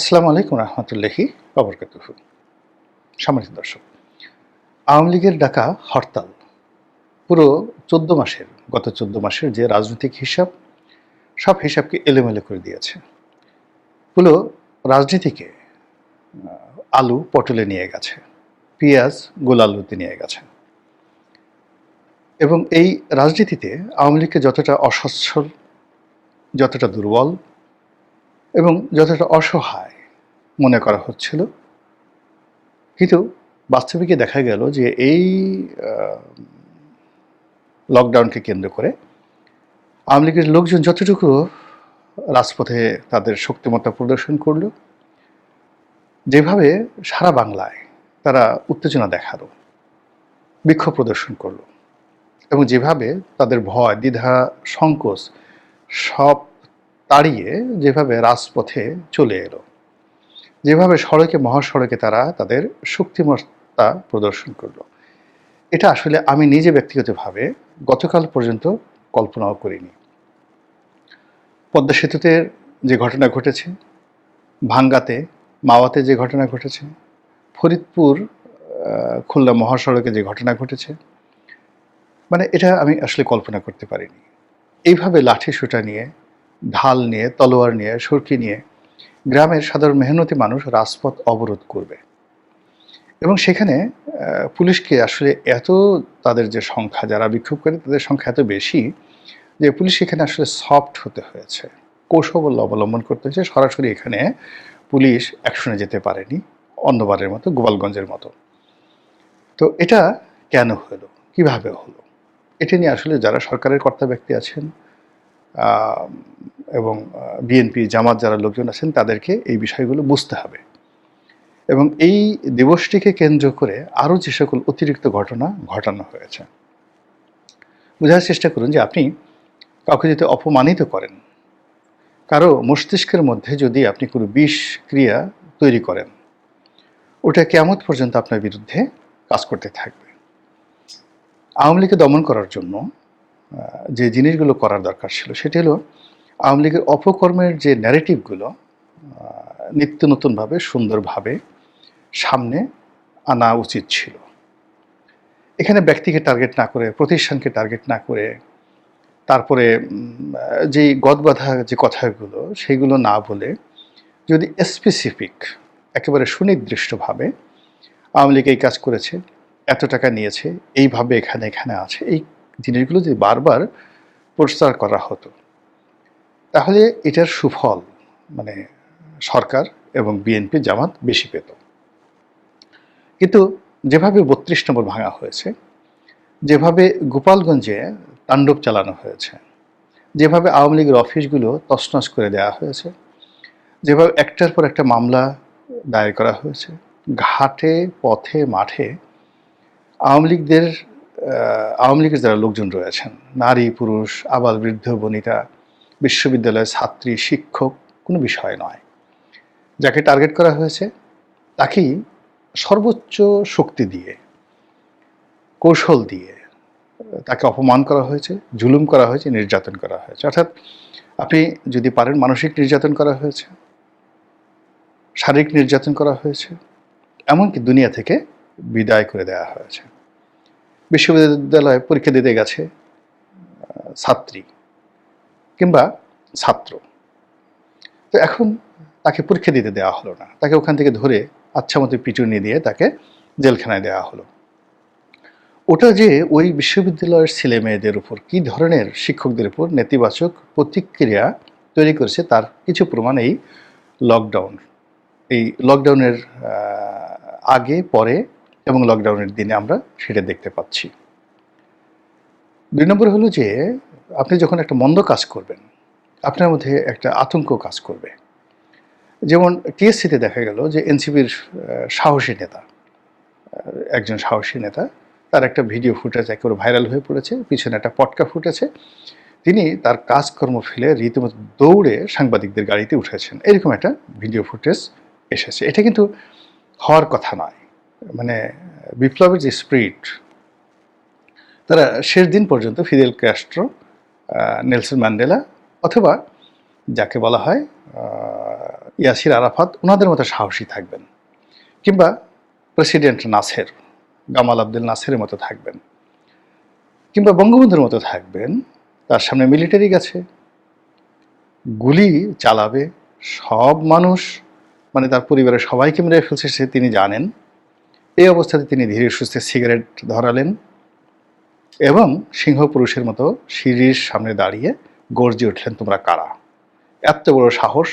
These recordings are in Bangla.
আসসালামু আলাইকুম রহমতুল্লাহি অবরকাতুহ সম্মানিত দর্শক, আওয়ামী লীগের ডাকা হরতাল পুরো চোদ্দ মাসের, গত চোদ্দ মাসের যে রাজনৈতিক হিসাব, সব হিসাবকে এলোমেলো করে দিয়েছে। পুরো রাজনীতিকে আলু পটলে নিয়ে গেছে, পেঁয়াজ গোলালুতে নিয়ে গেছে। এবং এই রাজনীতিতে আওয়ামী লীগকে যতটা অসচ্ছল, যতটা দুর্বল এবং যথেষ্ট অসহায় মনে করা হচ্ছিল। কিন্তু বাস্তবিকে দেখা গেল যে এই লকডাউনকে কেন্দ্র করে আওয়ামী লীগের লোকজন যতটুকু রাজপথে তাদের শক্তিমত্তা প্রদর্শন করল, যেভাবে সারা বাংলায় তারা উত্তেজনা দেখাল, বিক্ষোভ প্রদর্শন করল এবং যেভাবে তাদের ভয়, দ্বিধা, সংকোচ সব তাড়িয়ে যেভাবে রাজপথে চলে এলো, যেভাবে সড়কে, মহাসড়কে তারা তাদের শক্তিমত্তা প্রদর্শন করল, এটা আসলে আমি নিজে ব্যক্তিগতভাবে গতকাল পর্যন্ত কল্পনাও করিনি। পদ্মা সেতুতে যে ঘটনা ঘটেছে, ভাঙ্গাতে, মাওয়াতে যে ঘটনা ঘটেছে, ফরিদপুর খুলনা মহাসড়কে যে ঘটনা ঘটেছে মানে এটা আমি আসলে কল্পনা করতে পারিনি। এইভাবে লাঠি সোটা নিয়ে ঢাল নিয়ে, তলোয়ার নিয়ে, সরকি নিয়ে গ্রামের সাধারণ মেহনতি মানুষ রাজপথ অবরোধ করবে। এবং সেখানে পুলিশকে আসলে এত তাদের যে সংখ্যা, যারা বিক্ষোভ করে তাদের সংখ্যা এত বেশি যে পুলিশ এখানে আসলে সফট হতে হয়েছে। কৌশল অবলম্বন করতে হয়েছে। সরাসরি এখানে পুলিশ অ্যাকশনে যেতে পারেনি, অন্যবারের মতো, গোপালগঞ্জের মতো। তো এটা কেন হলো? কীভাবে হলো? এটা নিয়ে আসলে যারা সরকারের কর্তা ব্যক্তি আছেন এবং বিএনপি জামাত যারা লোকজন আছেন তাদেরকে এই বিষয়গুলো বুঝতে হবে। এবং এই দিবসটিকে কেন্দ্র করে আরও যে সকল অতিরিক্ত ঘটনা ঘটানো হয়েছে। বোঝার চেষ্টা করুন যে আপনি কাউকে যদি অপমানিত করেন, কারও মস্তিষ্কের মধ্যে যদি আপনি কোনো বিষ ক্রিয়া তৈরি করেন, ওটা কেমন পর্যন্ত আপনার বিরুদ্ধে কাজ করতে থাকবে। আওয়ামী লীগকে দমন করার জন্য যে জিনিসগুলো করার দরকার ছিল, সেটি হলো আওয়ামী লীগের অপকর্মের যে ন্যারেটিভগুলো নিত্য নতুনভাবে, সুন্দরভাবে সামনে আনা উচিত ছিল। এখানে ব্যক্তিকে টার্গেট না করে, প্রতিষ্ঠানকে টার্গেট না করে, তারপরে যেই গদবাধা যে কথাগুলো সেইগুলো না বলে যদি স্পেসিফিক একেবারে সুনির্দিষ্টভাবে আওয়ামী লীগ এই কাজ করেছে, এত টাকা নিয়েছে, এইভাবে এখানে এখানে আছে, এই জিনিসগুলো যদি বারবার প্রচার করা হতো, তাহলে এটার সুফল মানে সরকার এবং বিএনপি জামাত বেশি পেত। কিন্তু যেভাবে বত্রিশ নম্বর ভাঙা হয়েছে, যেভাবে গোপালগঞ্জে তাণ্ডব চালানো হয়েছে, যেভাবে আওয়ামী লীগের অফিসগুলো তছনছ করে দেওয়া হয়েছে, যেভাবে একটার পর একটা মামলা দায়ের করা হয়েছে, ঘাটে, পথে, মাঠে আওয়ামী লীগদের আওয়ামী লীগের যারা লোকজন রয়েছেন, নারী, পুরুষ, আবাল বৃদ্ধ, বনিতা, বিশ্ববিদ্যালয়ের ছাত্রী, শিক্ষক, কোনো বিষয় নয়। যাকে টার্গেট করা হয়েছে, তাকেই সর্বোচ্চ শক্তি দিয়ে, কৌশল দিয়ে, তাকে অপমান করা হয়েছে, জুলুম করা হয়েছে, নির্যাতন করা হয়েছে। অর্থাৎ আপনি যদি পারেন মানসিক নির্যাতন করা হয়েছে, শারীরিক নির্যাতন করা হয়েছে, এমনকি দুনিয়া থেকে বিদায় করে দেওয়া হয়েছে। বিশ্ববিদ্যালয়ে পরীক্ষা দিতে গেছে ছাত্রী কিংবা ছাত্র। তো এখন তাকে পরীক্ষা দিতে দেওয়া হলো না। তাকে ওখান থেকে ধরে আচ্ছা মতো পিটুনি দিয়ে তাকে জেলখানায় দেওয়া হলো। ওটা যে ওই বিশ্ববিদ্যালয়ের ছেলে মেয়েদের উপর কী ধরনের শিক্ষকদের উপর নেতিবাচক প্রতিক্রিয়া তৈরি করেছে তার কিছু প্রমাণ এই লকডাউন এই লকডাউনের আগে, পরে এবং লকডাউনের দিনে আমরা সেটা দেখতে পাচ্ছি। দুই নম্বর হলো যে, আপনি যখন একটা মন্দ কাজ করবেন, আপনার মধ্যে একটা আতঙ্ক কাজ করবে। যেমন টিএসসিতে দেখা গেল যে এনসিপির সাহসী নেতা একজন সাহসী নেতা, তার একটা ভিডিও ফুটেজ একেবারে ভাইরাল হয়ে পড়েছে, পিছনে একটা পটকা ফুটেছে। তিনি তার কাজকর্ম ফেলে রীতিমতো দৌড়ে সাংবাদিকদের গাড়িতে উঠেছেন। এরকম একটা ভিডিও ফুটেজ এসেছে। এটা কিন্তু হওয়ার কথা নয়। মানে বিপ্লবের যে স্পিরিট, তারা শেষ দিন পর্যন্ত ফিদেল ক্যাস্ট্রো নেলসন ম্যান্ডেলা অথবা যাকে বলা হয় ইয়াসির আরাফাত, ওনাদের মতো সাহসী থাকবেন। কিংবা president Nasser, Gamal Abdel Nasser মতো থাকবেন। কিংবা বঙ্গবন্ধুর মতো থাকবেন, তার সামনে মিলিটারি গেছে, গুলি চালাবে সব মানুষ মানে তার পরিবারের সবাইকে মেরে ফেলছে সে তিনি জানেন। এই অবস্থাতে তিনি ধীরে সুস্থে সিগারেট ধরালেন এবং সিংহ পুরুষের মতো সিঁড়ির সামনে দাঁড়িয়ে গর্জে উঠলেন, তোমরা কারা? এত বড় সাহস।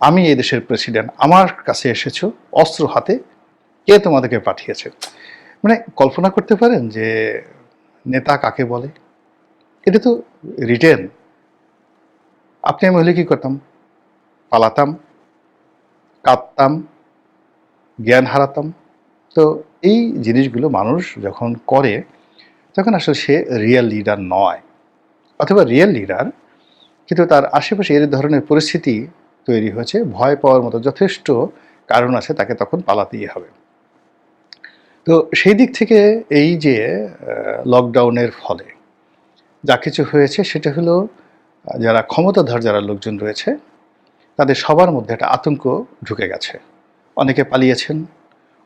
আমি এই দেশের প্রেসিডেন্ট। আমার কাছে এসেছ অস্ত্র হাতে। কে তোমাদেরকে পাঠিয়েছে? মানে কল্পনা করতে পারেন যে নেতা কাকে বলে? এটা তো রিটেন। আপনি আমি হলে কি করতাম? পালাতাম, কাঁদতাম, জ্ঞান হারাতাম তো এই জিনিসগুলো মানুষ যখন করে, তখন আসলে সে রিয়েল লিডার নয়। অথবা রিয়েল লিডার কিন্তু তার আশেপাশে এর ধরনের পরিস্থিতি তৈরি হয়েছে, ভয় পাওয়ার মতো যথেষ্ট কারণ আছে তাকে তখন পালাতেই হবে। তো সেই দিক থেকে এই যে লকডাউনের ফলে যা কিছু হয়েছে সেটা হলো, যারা ক্ষমতাধর, যারা লোকজন রয়েছে, তাদের সবার মধ্যে একটা আতঙ্ক ঢুকে গেছে। অনেকে পালিয়েছেন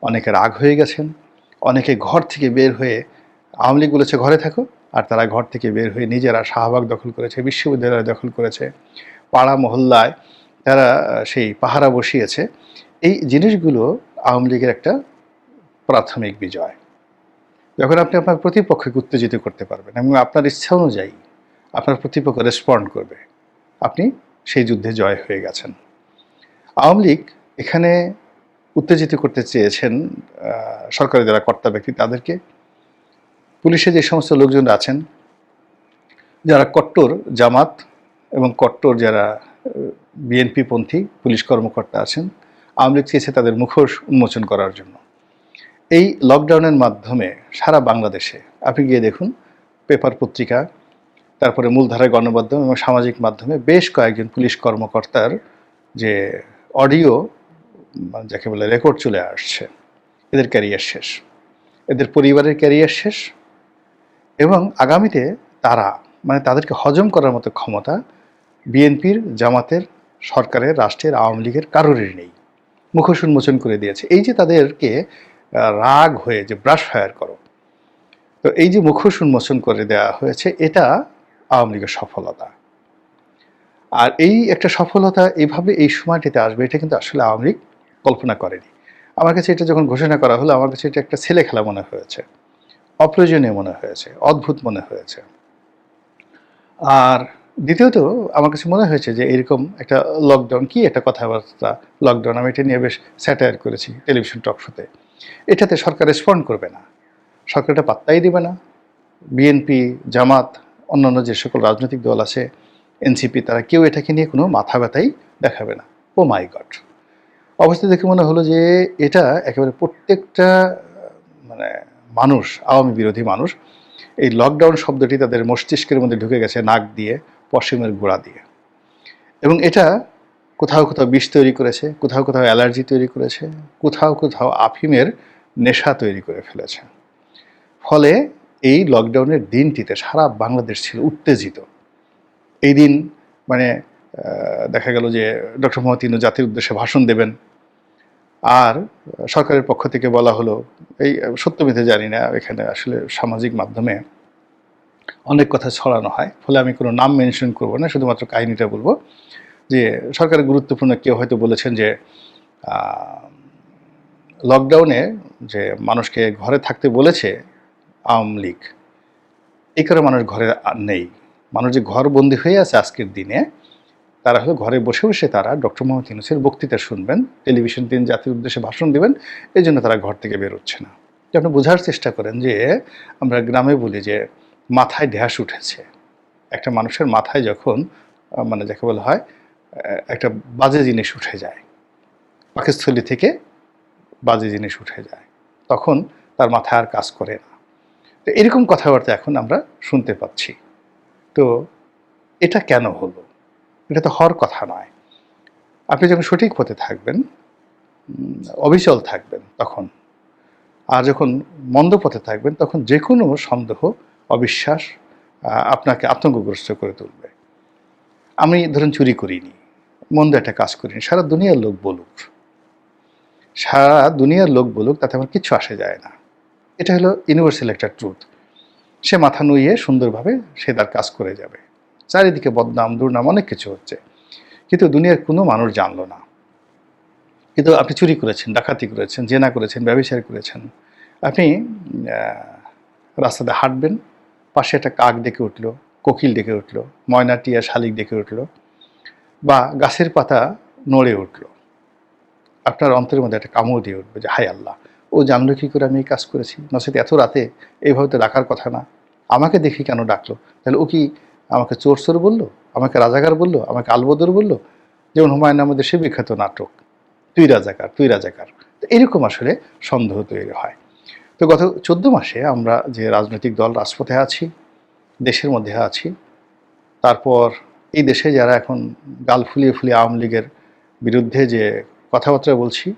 অনেকে রাগ হয়ে গেছেন, অনেকে ঘর থেকে বের হয়ে আওয়ামী লীগ বলেছে ঘরে থাকো, আর তারা ঘর থেকে বের হয়ে নিজেরা শাহবাগ দখল করেছে, বিশ্ববিদ্যালয় দখল করেছে, পাড়া মহল্লায় তারা সেই পাহারা বসিয়েছে। এই জিনিসগুলো আওয়ামী লীগের একটা প্রাথমিক বিজয়। যখন আপনি আপনার প্রতিপক্ষকে উত্তেজিত করতে পারবেন এবং আপনার ইচ্ছা অনুযায়ী আপনার প্রতিপক্ষ রেসপন্ড করবে, আপনি সেই যুদ্ধে জয় হয়ে গেছেন। আওয়ামী লীগ এখানে উত্তেজিত করতে চেয়েছেন আহ, সরকারের যারা কর্তা ব্যক্তি তাদেরকে পুলিশে যে সমস্ত লোকজন আছেন যারা কট্টর জামাত এবং কট্টর যারা বিএনপি পন্থী পুলিশ কর্মকর্তা আছেন আওয়ামী লীগ চেয়েছে তাদের মুখোশ উন্মোচন করার জন্য। এই লকডাউনের মাধ্যমে সারা বাংলাদেশে আপনি গিয়ে দেখুন পেপার পত্রিকা তারপরে মূলধারায় গণমাধ্যম এবং সামাজিক মাধ্যমে বেশ কয়েকজন পুলিশ কর্মকর্তার যে অডিও যাকে বলে রেকর্ড চলে আসছে। এদের ক্যারিয়ার শেষ। এদের পরিবারের ক্যারিয়ার শেষ। এবং আগামীতে তারা মানে তাদেরকে হজম করার মতো ক্ষমতা বিএনপির, জামাতের, সরকারের, রাষ্ট্রের, আওয়ামী লীগের কারোরই নেই। মুখোশ উন্মোচন করে দিয়েছে। এই যে তাদেরকে রাগ হয়ে যে ব্রাশ ফায়ার করো, তো এই যে মুখোশ উন্মোচন করে দেওয়া হয়েছে, এটা আওয়ামী লীগের সফলতা। আর এই একটা সফলতা এইভাবে এই সময়টিতে আসবে, এটা কিন্তু আসলে আওয়ামী লীগ কল্পনা করেনি। আমার কাছে এটা যখন ঘোষণা করা হলো, আমার কাছে এটা একটা ছেলে খেলা মনে হয়েছে। অপ্রয়োজনীয় মনে হয়েছে, অদ্ভুত মনে হয়েছে। আর দ্বিতীয়ত, আমার কাছে মনে হয়েছে যে এরকম একটা লকডাউন কি একটা কথাবার্তা লকডাউন আমি এটা নিয়ে বেশ স্যাটায়ার করেছি টেলিভিশন টক শোতে এটাতে সরকার রেসপন্ড করবে না। সরকার এটা পাত্তাই দিবে না। বিএনপি জামাত, অন্যান্য যে সকল রাজনৈতিক দল আছে এনসিপি তারা কেউ এটাকে নিয়ে কোনো মাথা ব্যথাই দেখাবে না। ও মাই গড অবস্থা দেখে মনে হলো যে এটা একেবারে প্রত্যেকটা মানে মানুষ, আওয়ামী বিরোধী মানুষ, এই লকডাউন শব্দটি তাদের মস্তিষ্কের মধ্যে ঢুকে গেছে নাক দিয়ে পশ্চিমের গোড়া দিয়ে। এবং এটা কোথাও কোথাও বিষ তৈরি করেছে, কোথাও কোথাও অ্যালার্জি তৈরি করেছে, কোথাও কোথাও আফিমের নেশা তৈরি করে ফেলেছে। ফলে এই লকডাউনের দিনটিতে সারা বাংলাদেশ ছিল উত্তেজিত। এই দিন মানে দেখা গেল যে ডক্টর মোহাম্মদ জাতির উদ্দেশ্যে ভাষণ দেবেন আর সরকারের পক্ষ থেকে বলা হলো, এই সত্যমিথে জানি না এখানে আসলে সামাজিক মাধ্যমে অনেক কথা ছড়ানো হয়, ফলে আমি কোনো নাম মেনশন করব না, শুধুমাত্র কাহিনীটা বলব যে সরকারের গুরুত্বপূর্ণ কেউ হয়তো বলেছেন যে লকডাউনে যে মানুষকে ঘরে থাকতে বলেছে আওয়ামী লীগ, এই কারণে মানুষ ঘরে নেই। মানুষ যে ঘর বন্দি হয়ে আছে আজকের দিনে তারা হলো ঘরে বসে বসে তারা ডক্টর মোহাম্মদ ইউনুসের বক্তৃতা শুনবেন, টেলিভিশন দিন জাতির উদ্দেশ্যে ভাষণ দেবেন, এই জন্য তারা ঘর থেকে বেরোচ্ছে না। যে আপনি বোঝার চেষ্টা করেন যে আমরা গ্রামে বলি যে মাথায় ঢ্যাস উঠেছে। একটা মানুষের মাথায় যখন মানে যাকে বলা হয় একটা বাজে জিনিস উঠে যায়, পাকিস্থলী থেকে বাজে জিনিস উঠে যায়, তখন তার মাথায় আর কাজ করে না। তো এরকম কথাবার্তা এখন আমরা শুনতে পাচ্ছি। তো এটা কেন হলো? এটা তো হওয়ার কথা নয়। আপনি যখন সঠিক পথে থাকবেন অবিচল থাকবেন তখন। আর যখন মন্দ পথে থাকবেন, তখন যে কোনো সন্দেহ, অবিশ্বাস আপনাকে আতঙ্কগ্রস্ত করে তুলবে। আমি ধরুন চুরি করিনি, মন্দ একটা কাজ করিনি, সারা দুনিয়ার লোক বলুক। সারা দুনিয়ার লোক বলুক, তাতে আমার কিচ্ছু আসে যায় না। এটা হলো ইউনিভার্সাল একটা ট্রুথ সে মাথা নুইয়ে সুন্দরভাবে সে তার কাজ করে যাবে। চারিদিকে বদনাম, দুর্নাম অনেক কিছু হচ্ছে। কিন্তু দুনিয়ার কোনো মানুষ জানলো না। কিন্তু আপনি চুরি করেছেন, ডাকাতি করেছেন, জেনা করেছেন, ব্যবসায় করেছেন। আপনি রাস্তাতে হাঁটবেন, পাশে একটা কাক ডেকে উঠল, কোকিল ডেকে উঠল, ময়না, টিয়া, শালিক ডেকে উঠল বা গাছের পাতা নড়ে উঠল। আপনার অন্তরের মধ্যে একটা কামড় দিয়ে উঠবে যে হাই আল্লাহ, ও জানলো কী করে আমি এই কাজ করেছি? নচেত এত রাতে এইভাবে তো ডাকার কথা না। আমাকে দেখি কেন ডাকলো? তাহলে ও কি আমাকে চোর চোর বলল, আমাকে রাজাকার বলল, আমাকে আলবদর বলল, যেমন হুমায়ুন আমাদের সে বিখ্যাত নাটক, তুই রাজাকার তুই রাজাকার। এরকম আসলে সন্দেহ তৈরি হয়। তো গত চোদ্দ মাসে আমরা যে রাজনৈতিক দল রাজপথে আছি, দেশের মধ্যে আছি, তারপর এই দেশে যারা এখন গাল ফুলিয়ে ফুলিয়ে আওয়ামী লীগের বিরুদ্ধে যে কথাবার্তা বলছি,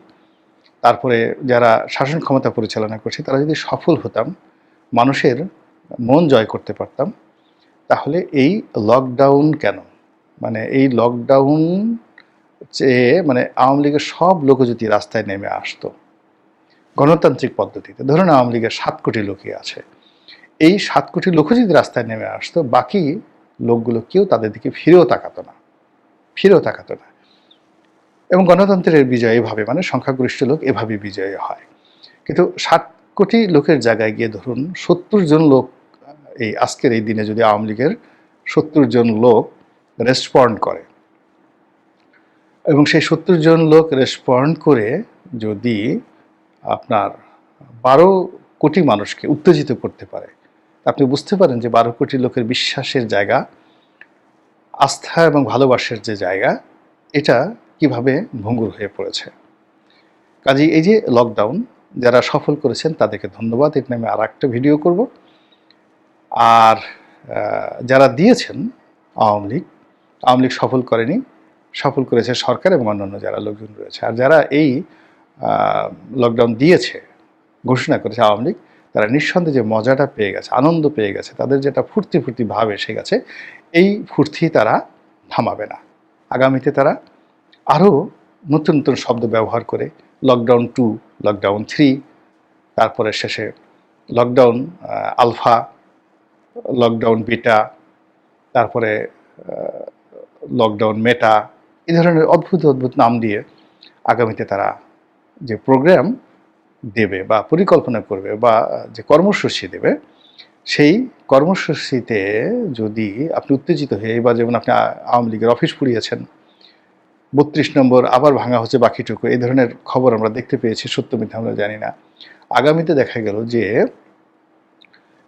তারপরে যারা শাসন ক্ষমতা পরিচালনা করছে, তারা যদি সফল হতাম, মানুষের মন জয় করতে পারতাম তাহলে এই লকডাউন কেন? মানে এই লকডাউন যে মানে আওয়ামী লীগের সব লোক যদি রাস্তায় নেমে আসতো, গণতান্ত্রিক পদ্ধতিতে, ধরুন আওয়ামী লীগের সাত কোটি লোকই আছে, এই সাত কোটি লোক যদি রাস্তায় নেমে আসতো, বাকি লোকগুলো কেউ তাদের দিকে ফিরেও তাকাতো না, ফিরেও তাকাতো না। এবং গণতন্ত্রের বিজয় এভাবে মানে সংখ্যাগরিষ্ঠ লোক এভাবে বিজয়ী হয়। কিন্তু ষাট কোটি লোকের জায়গায় গিয়ে ধরুন সত্তর জন লোক এই আজকের এই দিনে যদি আওয়ামী লীগের সত্তর জন লোক রেসপন্ড করে, এবং সেই সত্তর জন লোক রেসপন্ড করে যদি আপনার বারো কোটি মানুষকে উত্তেজিত করতে পারে আপনি বুঝতে পারেন যে বারো কোটি লোকের বিশ্বাসের জায়গা, আস্থা এবং ভালোবাসার যে জায়গা, এটা কীভাবে ভঙ্গুর হয়ে পড়েছে। কাজে এই যে লকডাউন যারা সফল করেছেন তাদেরকে ধন্যবাদ। এর নামে আর একটা ভিডিও করব। আর যারা দিয়েছেন আওয়ামী লীগ আওয়ামী লীগ সফল করেনি, সফল করেছে সরকার এবং অন্যান্য যারা লোকজন রয়েছে। আর যারা এই লকডাউন দিয়েছে, ঘোষণা করেছে আওয়ামী লীগ, তারা নিঃসন্দেহে যে মজাটা পেয়ে গেছে, আনন্দ পেয়ে গেছে, তাদের যেটা ফুর্তি ফুর্তি ভাব এসে গেছে, এই ফুর্তি তারা থামাবে না। আগামীতে তারা আরও নতুন নতুন শব্দ ব্যবহার করে লকডাউন টু লকডাউন থ্রি তারপরে শেষে লকডাউন আলফা লকডাউন বিটা তারপরে লকডাউন মেটা এই ধরনের অদ্ভুত অদ্ভুত নাম দিয়ে আগামীতে তারা যে প্রোগ্রাম দেবে বা পরিকল্পনা করবে বা যে কর্মসূচি দেবে, সেই কর্মসূচিতে যদি আপনি উত্তেজিত হয়ে বা যেমন আপনি আওয়ামী লীগের অফিস পুড়িয়েছেন, বত্রিশ নম্বর আবার ভাঙা হচ্ছে বাকিটুকু, এই ধরনের খবর আমরা দেখতে পেয়েছি, সত্য মিথ্যা আমরা জানি না। আগামীতে দেখা গেল যে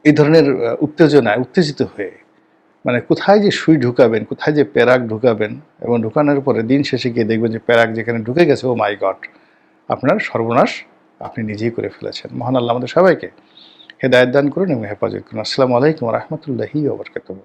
এই ধরনের উত্তেজনায় উত্তেজিত হয়ে মানে কোথায় যে সুই ঢুকাবেন, কোথায় যে প্যারাক ঢুকাবেন এবং ঢুকানোর পরে দিন শেষে গিয়ে দেখবেন যে প্যারাক যেখানে ঢুকে গেছে ও মাই গড আপনার সর্বনাশ আপনি নিজেই করে ফেলেছেন। মহান আল্লাহ আমাদের সবাইকে হেদায়ত দান করুন এবং হেফাজত করুন। আসসালামু আলাইকুম রহমতুল্লাহি ওবরকাতুহ